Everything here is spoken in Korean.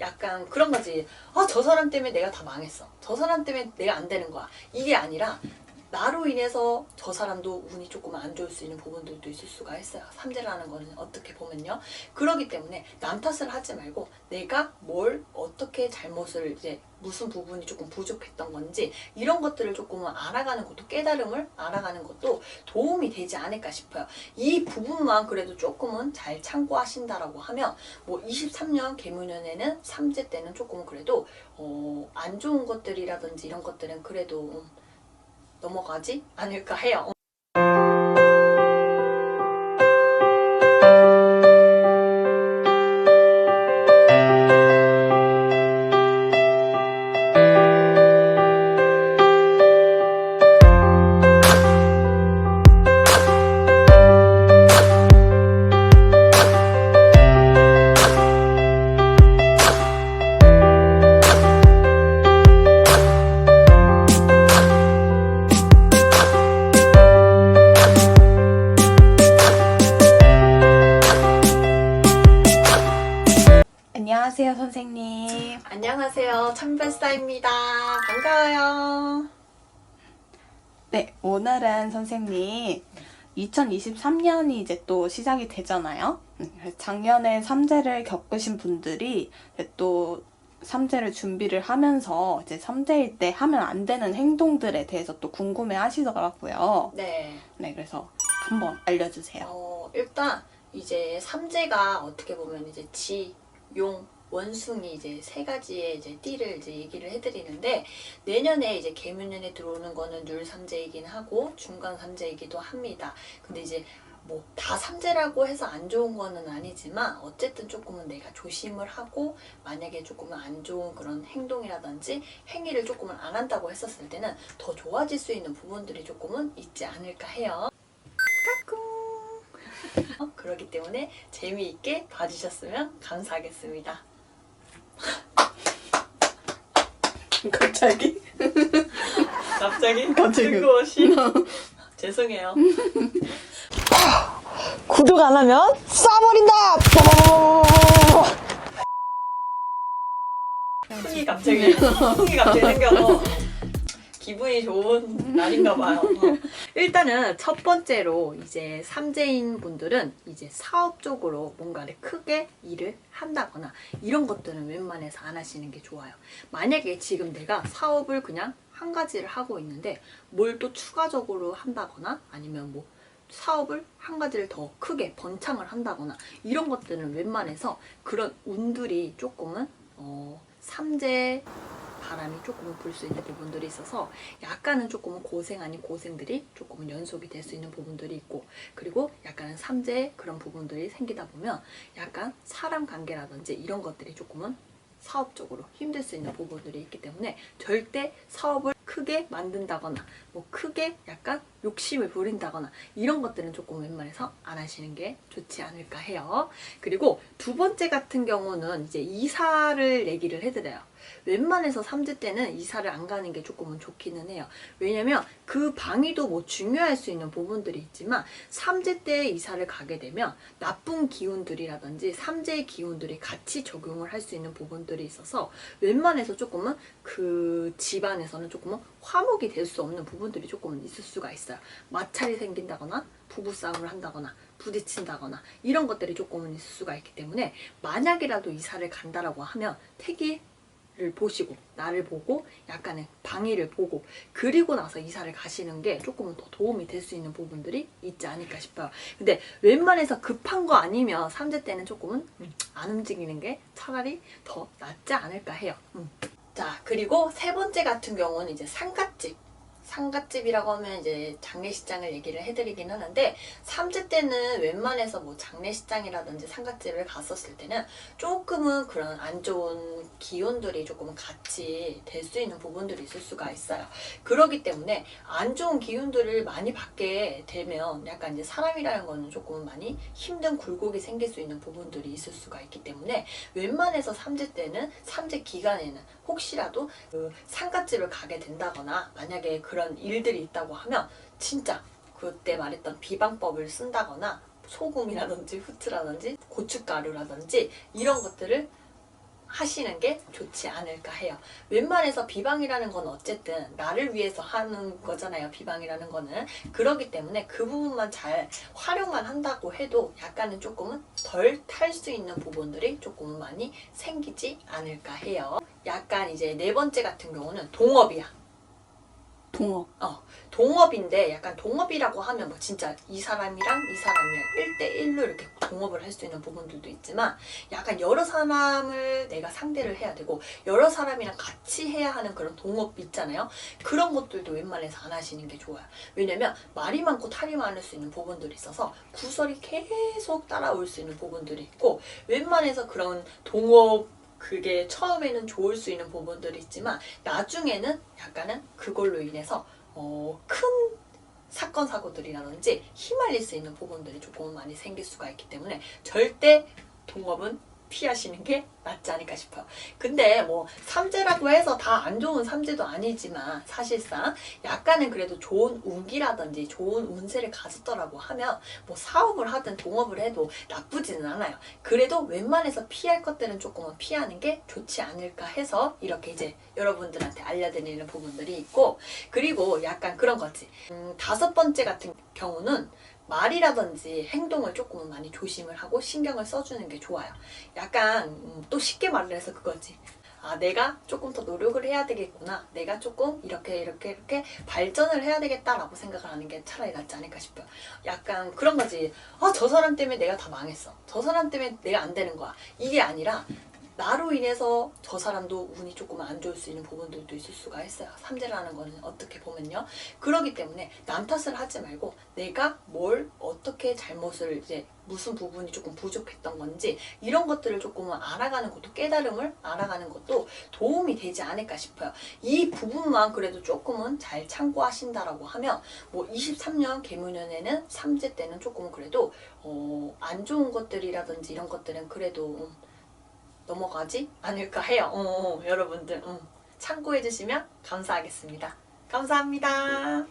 약간 그런 거지. 아, 저 사람 때문에 내가 다 망했어. 저 사람 때문에 내가 안 되는 거야. 이게 아니라 나로 인해서 저 사람도 운이 조금 안 좋을 수 있는 부분들도 있을 수가 있어요. 삼재라는 거는 어떻게 보면요. 그러기 때문에 남 탓을 하지 말고 내가 뭘 어떻게 잘못을 이제 무슨 부분이 조금 부족했던 건지 이런 것들을 조금 알아가는 것도 깨달음을 알아가는 것도 도움이 되지 않을까 싶어요. 이 부분만 그래도 조금은 잘 참고하신다라고 하면 뭐 23년 개묘년에는 삼재 때는 조금 그래도 어, 안 좋은 것들이라든지 이런 것들은 그래도 음, 넘어가지 않을까 해요. 안녕하세요, 선생님. 안녕하세요. 천별사입니다. 반가워요. 네, 오늘은 선생님 2023년이 이제 또 시작이 되잖아요. 음, 작년에 삼재를 겪으신 분들이 또 삼재를 준비를 하면서 이제 삼재일 때 하면 안 되는 행동들에 대해서 또 궁금해 하시더라고요. 네. 네, 그래서 한번 알려주세요. 어, 일단 이제 삼재가 어떻게 보면 이제 지, 용, 원숭이 이제 세 가지의 이제 띠를 이제 얘기를 해드리는데 내년에 이제 개묘년에 들어오는 거는 률 삼재이긴 하고 중간 삼재이기도 합니다. 근데 이제 뭐 다 삼재라고 해서 안 좋은 거는 아니지만 어쨌든 조금은 내가 조심을 하고 만약에 조금은 안 좋은 그런 행동이라든지 행위를 조금은 안 한다고 했었을 때는 더 좋아질 수 있는 부분들이 조금은 있지 않을까 해요. 까꿍. 어, 그렇기 때문에 재미있게 봐주셨으면 감사하겠습니다. 갑자기? 갑자기? 갑자기. 뜬금없이? 죄송해요. 구독 안 하면 쏴버린다! 흥이 갑자기 흥이 갑자기 생겨서 기분이 좋은 날인가 봐요. 어. 일단은 첫 번째로 이제 삼재인 분들은 이제 사업 쪽으로 뭔가를 크게 일을 한다거나 이런 것들은 웬만해서 안 하시는 게 좋아요. 만약에 지금 내가 사업을 그냥 한 가지를 하고 있는데 뭘 또 추가적으로 한다거나 아니면 뭐 사업을 한 가지를 더 크게 번창을 한다거나 이런 것들은 웬만해서 그런 운들이 조금은 어, 삼재 바람이 조금은 불 수 있는 부분들이 있어서 약간은 조금은 고생 아닌 고생들이 조금은 연속이 될 수 있는 부분들이 있고 그리고 약간은 삼재 그런 부분들이 생기다 보면 약간 사람 관계라든지 이런 것들이 조금은 사업적으로 힘들 수 있는 부분들이 있기 때문에 절대 사업을 크게 만든다거나 뭐 크게 약간 욕심을 부린다거나 이런 것들은 조금 웬만해서 안 하시는 게 좋지 않을까 해요. 그리고 두 번째 같은 경우는 이제 이사를 얘기를 해드려요. 웬만해서 삼재 때는 이사를 안 가는 게 조금은 좋기는 해요. 왜냐면 그 방위도 뭐 중요할 수 있는 부분들이 있지만 삼재 때 이사를 가게 되면 나쁜 기운들이라든지 삼재의 기운들이 같이 적용을 할 수 있는 부분들이 있어서 웬만해서 조금은 그 집안에서는 조금은 화목이 될 수 없는 부분들이 조금은 있을 수가 있어요. 마찰이 생긴다거나 부부싸움을 한다거나 부딪힌다거나 이런 것들이 조금은 있을 수가 있기 때문에 만약이라도 이사를 간다라고 하면 태기 를 보시고 나를 보고 약간의 방위를 보고 그리고 나서 이사를 가시는 게 조금은 더 도움이 될 수 있는 부분들이 있지 않을까 싶어요. 근데 웬만해서 급한 거 아니면 삼재 때는 조금은 음, 안 움직이는 게 차라리 더 낫지 않을까 해요. 음. 자 그리고 세 번째 같은 경우는 이제 상갓집 상갓집이라고 하면 이제 장례식장을 얘기를 해드리긴 하는데 삼재 때는 웬만해서 뭐 장례식장이라든지 상갓집을 갔었을 때는 조금은 그런 안 좋은 기운들이 조금 같이 될 수 있는 부분들이 있을 수가 있어요. 그러기 때문에 안 좋은 기운들을 많이 받게 되면 약간 이제 사람이라는 거는 조금 많이 힘든 굴곡이 생길 수 있는 부분들이 있을 수가 있기 때문에 웬만해서 삼재 때는 삼재 기간에는 혹시라도 그 상갓집을 가게 된다거나 만약에 그런 일들이 있다고 하면 진짜 그때 말했던 비방법을 쓴다거나 소금이라든지 후추라든지 고춧가루라든지 이런 것들을 하시는 게 좋지 않을까 해요. 웬만해서 비방이라는 건 어쨌든 나를 위해서 하는 거잖아요. 비방이라는 거는. 그렇기 때문에 그 부분만 잘 활용만 한다고 해도 약간은 조금은 덜 탈 수 있는 부분들이 조금은 많이 생기지 않을까 해요. 약간 이제 네 번째 같은 경우는 동업이야. 동업. 어, 동업인데 약간 동업이라고 하면 뭐 진짜 이 사람이랑 이 사람이랑 1대1로 이렇게 동업을 할 수 있는 부분들도 있지만 약간 여러 사람을 내가 상대를 해야 되고 여러 사람이랑 같이 해야 하는 그런 동업 있잖아요. 그런 것들도 웬만해서 안 하시는 게 좋아요. 왜냐면 말이 많고 탈이 많을 수 있는 부분들이 있어서 구설이 계속 따라올 수 있는 부분들이 있고 웬만해서 그런 동업 그게 처음에는 좋을 수 있는 부분들이 있지만 나중에는 약간은 그걸로 인해서 어, 큰 사건 사고들이라든지 휘말릴 수 있는 부분들이 조금 많이 생길 수가 있기 때문에 절대 동업은 피하시는 게 낫지 않을까 싶어요. 근데 뭐 삼재라고 해서 다 안 좋은 삼재도 아니지만 사실상 약간은 그래도 좋은 운기라든지 좋은 운세를 가졌더라고 하면 뭐 사업을 하든 동업을 해도 나쁘지는 않아요. 그래도 웬만해서 피할 것들은 조금은 피하는 게 좋지 않을까 해서 이렇게 이제 여러분들한테 알려드리는 부분들이 있고 그리고 약간 그런 거지. 음, 다섯 번째 같은 경우는 말이라든지 행동을 조금은 많이 조심을 하고 신경을 써주는 게 좋아요. 약간 음, 또 쉽게 말을 해서 그거지. 아, 내가 조금 더 노력을 해야 되겠구나. 내가 조금 이렇게 이렇게 이렇게 발전을 해야 되겠다라고 생각을 하는 게 차라리 낫지 않을까 싶어요. 약간 그런 거지. 아, 저 사람 때문에 내가 다 망했어. 저 사람 때문에 내가 안 되는 거야. 이게 아니라 나로 인해서 저 사람도 운이 조금 안 좋을 수 있는 부분들도 있을 수가 있어요. 삼재라는 거는 어떻게 보면요. 그러기 때문에 남 탓을 하지 말고 내가 뭘 어떻게 잘못을 이제 무슨 부분이 조금 부족했던 건지 이런 것들을 조금은 알아가는 것도 깨달음을 알아가는 것도 도움이 되지 않을까 싶어요. 이 부분만 그래도 조금은 잘 참고하신다라고 하면 뭐 23년 개묘년에는 삼재 때는 조금 그래도 어, 안 좋은 것들이라든지 이런 것들은 그래도 음, 넘어가지 않을까 해요. 어, 어, 여러분들 음, 참고해 주시면 감사하겠습니다. 감사합니다.